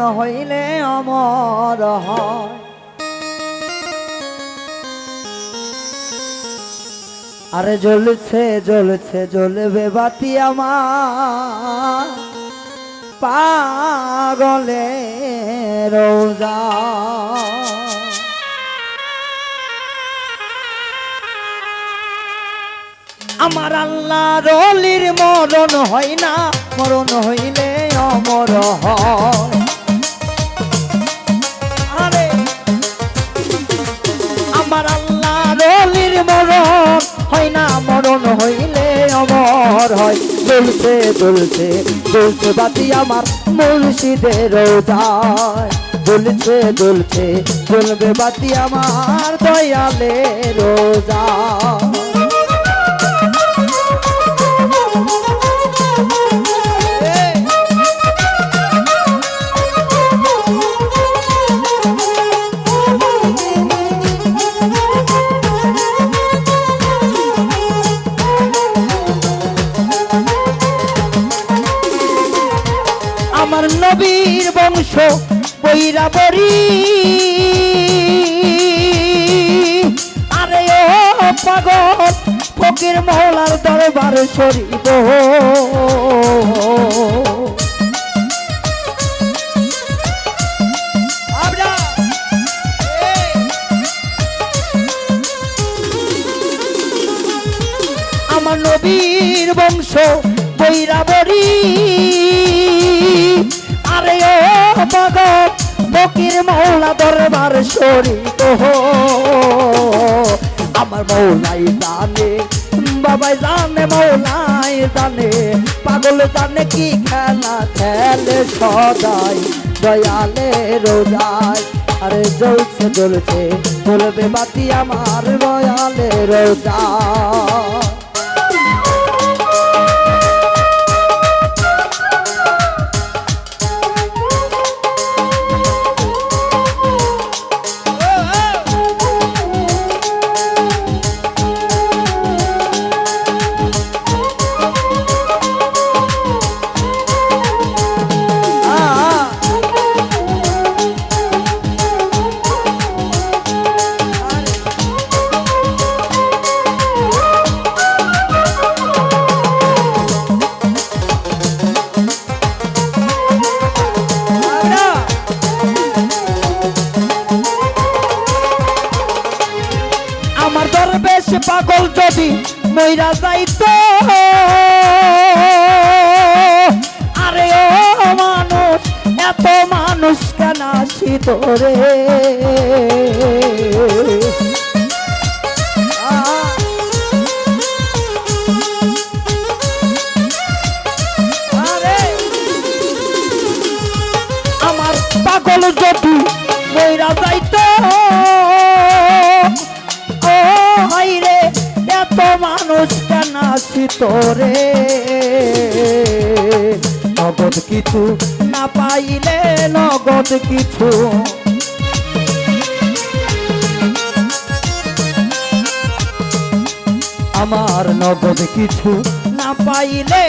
হইলে অমর হয়। আরে জ্বলছে জ্বলছে, জ্বলবে বাতি আমার। পাগলে রোজা। আমার আল্লাহ রলির মরণ হয় না, মরণ হইলে অমর হয়। হয় না, মরণ হইলে অমর হয়। দুলছে দুলছে দুলছে বাতি আমার মুর্শিদের যায় দুলছে দুলছে, দুলবে বাতি আমার দয়ালে রোজা আমার নবীর বংশ বৈরাবরী। আরে ও পাগল, ফকির মহলার দরবার শরীব আমার নবীর বংশ বৈরাবরী। ফকির মৌলা দরবার শরীর আমার মৌলাই জানে, বাবাই জানে, মৌলাই জানে, পাগল জানে কি খেলা খেলে সদাই, দয়ালে রোজায়। আরে জ্বলছে জ্বলছে, বলবে বাতি আমার দয়ালে রোজা মইরা যাইতো। আরে ও মানুষ এত মানুষ কেন আসিত রে? আসিত নগদ কিছু না পাইলে নগদ কিছু। আমার নগদ কিছু না পাইলে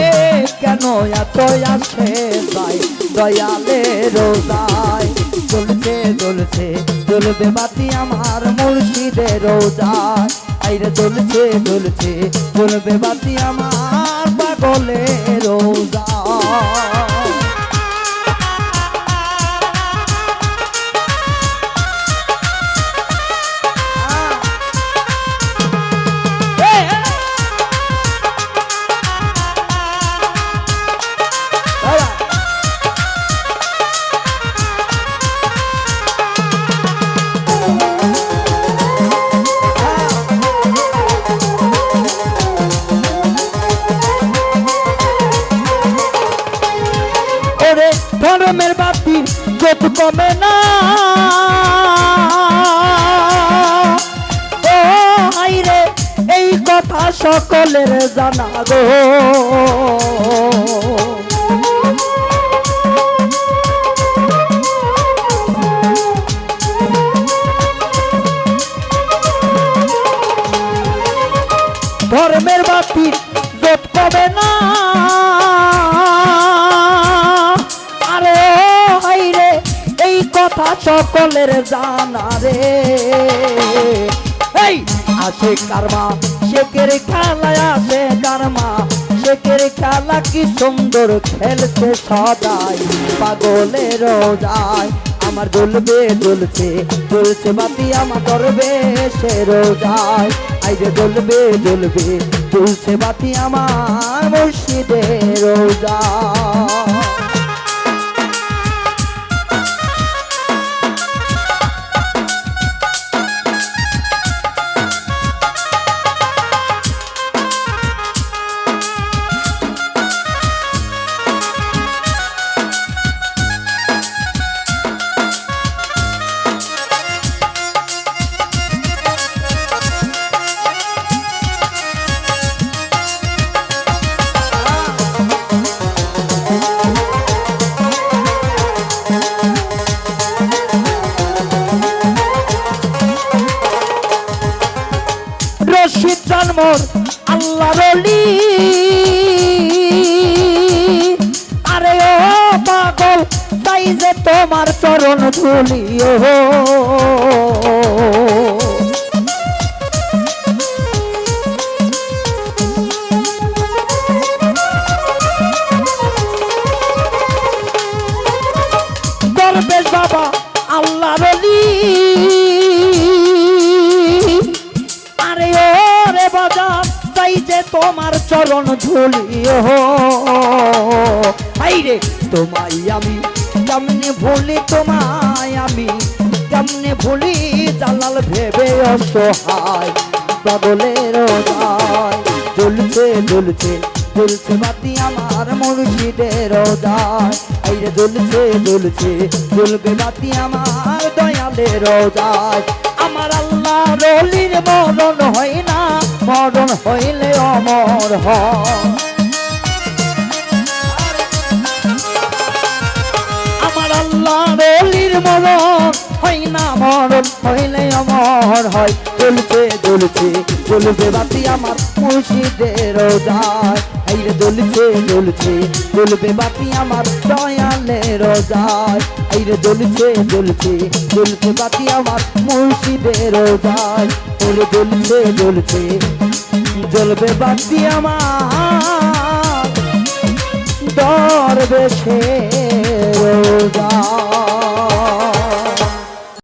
কেন এত আসে যাই দয়ালে রোজায় চলছে চলছে, চলবে বাতি আমার মুর্শিদের রোজায়। আইরে চলছে চলছে চলবে বাতি আমার পাগলে রোজা। কথা সকলের জানা ধর্মের বাতি জোট কমে না? আরে হাইরে কথা সকলের জানা রে। এই, আসে কারমা শেখের খেলায় আসে কারমা শেখের খেলা কি সুন্দর খেলছে সদাই পাগলের রোজায় আমার দুলবে দুলছে দুলছে বাতি আমার করবে সে রোজায়। আইরে দুলবে দুলবে, দুলছে বাতি আমার মুর্শিদের রোজা। জন্মর আল্লাহ রলি আরে ও পাগল তাই যে তোমার চরণ ধুলি ও চরণ আই রে তোমায় আমি কেমনে ভুলি, তোমায় আমি কেমনে ভুলি, জালাল ভেবে অসহায়, পাগলের জ্বলছে জ্বলছে জ্বলছে বাতি আমার মুর্শিদের দায় এই রে জ্বলছে জ্বলছে জ্বলবে বাতি আমার দয়ালের দায় আমার আল্লাহ রলির মরণ হয় না, মরণ হইলে হয় আমার আল্লাহ রলির মরণ হয় না মরণ, হইলে অমর হয়। চলছে চলছে চলবে বাতি আমার মুর্শিদের রোজায়। এই রে, জ্বলছে জ্বলছে, জ্বলবে বাতি আমার দয়ালের রোজায়। এই রে, জ্বলছে জ্বলছে জ্বলছে বাতি আমার মুর্শিদের ওরে জ্বলছে জ্বলছে জ্বলবে বাতি আমার দরবেশে রোজা।